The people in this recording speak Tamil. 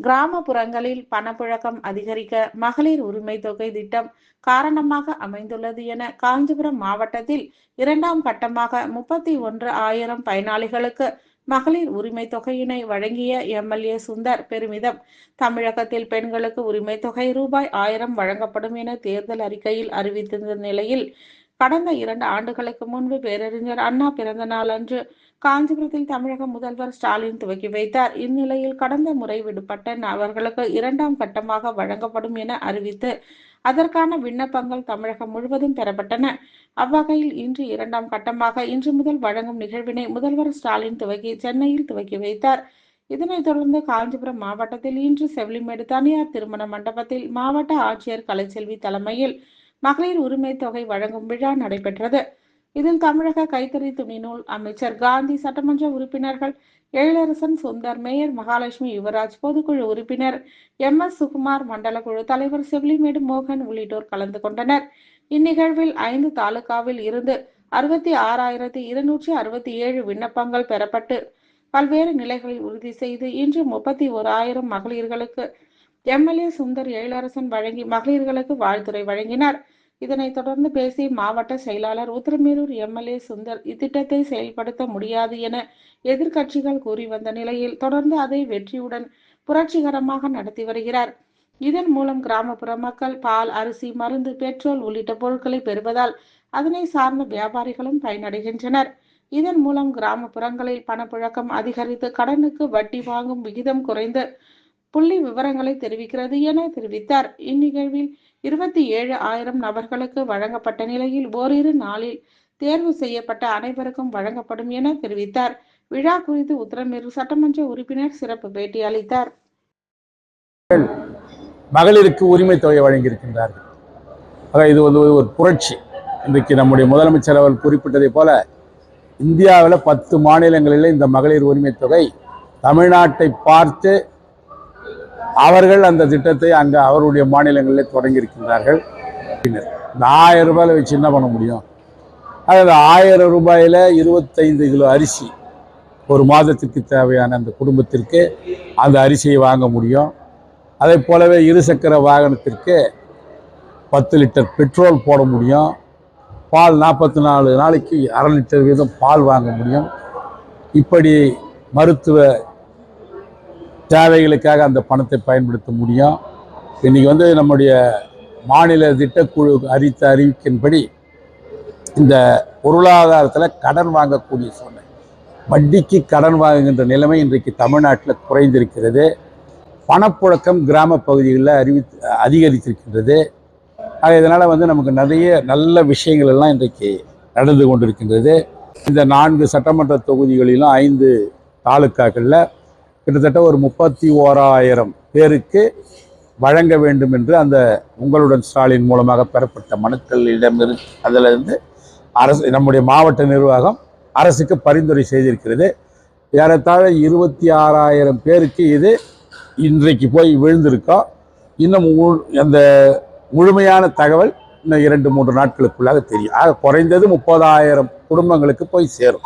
கிராமப்புறங்களில் பணப்புழக்கம் அதிகரிக்க மகளிர் உரிமை தொகை திட்டம் காரணமாக அமைந்துள்ளது என காஞ்சிபுரம் மாவட்டத்தில் இரண்டாம் கட்டமாக முப்பத்தி ஒன்று ஆயிரம் பயனாளிகளுக்கு மகளிர் உரிமை தொகையினை வழங்கிய எம்எல்ஏ சுந்தர் பெருமிதம். தமிழகத்தில் பெண்களுக்கு உரிமை தொகை ரூபாய் ஆயிரம் வழங்கப்படும் என தேர்தல் அறிக்கையில் அறிவித்திருந்த நிலையில் கடந்த இரண்டு ஆண்டுகளுக்கு முன்பு பேரறிஞர் அண்ணா பிறந்த நாள் அன்று காஞ்சிபுரத்தில் தமிழக முதல்வர் ஸ்டாலின் துவக்கி வைத்தார். இந்நிலையில் கடந்த முறை விடுபட்ட அவர்களுக்கு இரண்டாம் கட்டமாக வழங்கப்படும் என அறிவித்து அதற்கான விண்ணப்பங்கள் தமிழகம் முழுவதும் பெறப்பட்டன. அவ்வகையில் இன்று இரண்டாம் கட்டமாக இன்று முதல் வழங்கும் நிகழ்வினை முதல்வர் ஸ்டாலின் துவக்கி சென்னையில் துவக்கி வைத்தார். இதனைத் தொடர்ந்து காஞ்சிபுரம் மாவட்டத்தில் இன்று செவிலிமேடு தனியார் திருமண மண்டபத்தில் மாவட்ட ஆட்சியர் கலைச்செல்வி தலைமையில் மகளிர் உரிமை தொகை வழங்கும் விழா நடைபெற்றது. இதில் தமிழக கைத்தறி துணி நூல் அமைச்சர் காந்தி சட்டமன்ற உறுப்பினர்கள் எழிலரசன் சுந்தர் மேயர் மகாலட்சுமி யுவராஜ் பொதுக்குழு உறுப்பினர் எம் எஸ் சுகுமார் மண்டல குழு தலைவர் செவிலிமேடு மோகன் உள்ளிட்டோர் கலந்து கொண்டனர். இந்நிகழ்வில் ஐந்து தாலுகாவில் இருந்து அறுபத்தி ஆறாயிரத்தி இருநூற்றி அறுபத்தி ஏழு விண்ணப்பங்கள் பெறப்பட்டு பல்வேறு நிலைகளில் உறுதி செய்து இன்று முப்பத்தி ஓராயிரம் ஆயிரம் மகளிர்களுக்கு எம்எல்ஏ சுந்தர் எழிலரசன் வழங்கி மகளிர்களுக்கு வாழ்த்துறை வழங்கினார். இதனைத் தொடர்ந்து பேசிய மாவட்ட செயலாளர் உத்திரமேரூர் எம்எல்ஏ சுந்தர் இத்திட்டத்தை செயல்படுத்த முடியாது என எதிர்க்கட்சிகள் கூறி வந்த நிலையில் தொடர்ந்து அதை வெற்றியுடன் புரட்சிகரமாக நடத்தி வருகிறார். இதன் மூலம் கிராமப்புற மக்கள் பால் அரிசி மருந்து பெட்ரோல் உள்ளிட்ட பொருட்களை பெறுவதால் அதனை சார்ந்த வியாபாரிகளும் பயனடைகின்றனர். இதன் மூலம் கிராமப்புறங்களில் பணப்புழக்கம் அதிகரித்து கடனுக்கு வட்டி வாங்கும் விகிதம் குறைந்து புள்ளி விவரங்களை தெரிவிக்கிறது என தெரிவித்தார். இந்நிகழ்வில் இருபத்தி ஏழு ஆயிரம் நபர்களுக்கு வழங்கப்பட்ட நிலையில் ஓரிரு நாளில் தேர்வு செய்யப்பட்ட அனைவருக்கும் வழங்கப்படும் என தெரிவித்தார். விழா குறித்து உத்தரமேரூர் சட்டமன்ற உறுப்பினர் சிறப்பு பேட்டி அளித்தார். மகளிருக்கு உரிமை தொகை வழங்கியிருக்கின்றார்கள். ஆக இது வந்து ஒரு புரட்சி. இன்றைக்கு நம்முடைய முதலமைச்சர் அவர் குறிப்பிட்டதைப் போல இந்தியாவில் பத்து மாநிலங்களில் இந்த மகளிர் உரிமை தொகை தமிழ்நாட்டை பார்த்து அவர்கள் அந்த திட்டத்தை அங்கே அவருடைய மாநிலங்களில் தொடங்கியிருக்கின்றார்கள். பின்னர் இந்த ஆயிரம் ரூபாயில் வச்சு என்ன பண்ண முடியும்? அதாவது ஆயிரம் ரூபாயில் இருபத்தைந்து கிலோ அரிசி ஒரு மாதத்துக்கு தேவையான அந்த குடும்பத்திற்கு அந்த அரிசியை வாங்க முடியும். அதே போலவே இருசக்கர வாகனத்திற்கு பத்து லிட்டர் பெட்ரோல் போட முடியும். பால் நாற்பத்தி நாலு நாளைக்கு அரை லிட்டர் வீதம் பால் வாங்க முடியும். இப்படி மருத்துவ தேவைகளுக்காக அந்த பணத்தை பயன்படுத்த முடியும். இன்றைக்கி வந்து நம்முடைய மாநில திட்டக்குழு அறித்த அறிவிக்கின்படி இந்த பொருளாதாரத்தில் கடன் வாங்கக்கூடிய சூழ்நிலை வட்டிக்கு கடன் வாங்குகின்ற நிலைமை இன்றைக்கு தமிழ்நாட்டில் குறைந்திருக்கிறது. பணப்புழக்கம் கிராம பகுதிகளில் அறிவி அதிகரித்திருக்கின்றது. இதனால் வந்து நமக்கு நிறைய நல்ல விஷயங்கள் எல்லாம் இன்றைக்கு நடந்து கொண்டிருக்கின்றது. இந்த நான்கு சட்டமன்ற தொகுதிகளிலும் ஐந்து தாலுக்காக்களில் கிட்டத்தட்ட ஒரு முப்பத்தி ஓராயிரம் பேருக்கு வழங்க வேண்டும் என்று அந்த உங்களுடன் ஸ்டாலின் மூலமாக பெறப்பட்ட மனுக்களிடமிருந்து அதிலிருந்து அரசு நம்முடைய மாவட்ட நிர்வாகம் அரசுக்கு பரிந்துரை செய்திருக்கிறது. ஏறத்தாழ இருபத்தி ஆறாயிரம் பேருக்கு இது இன்றைக்கு போய் விழுந்திருக்கோம் இன்னும் மு- அந்த முழுமையான தகவல் இன்னும் இரண்டு மூன்று நாட்களுக்குள்ளாக தெரியும். ஆக குறைந்தது முப்பதாயிரம் குடும்பங்களுக்கு போய் சேரும்.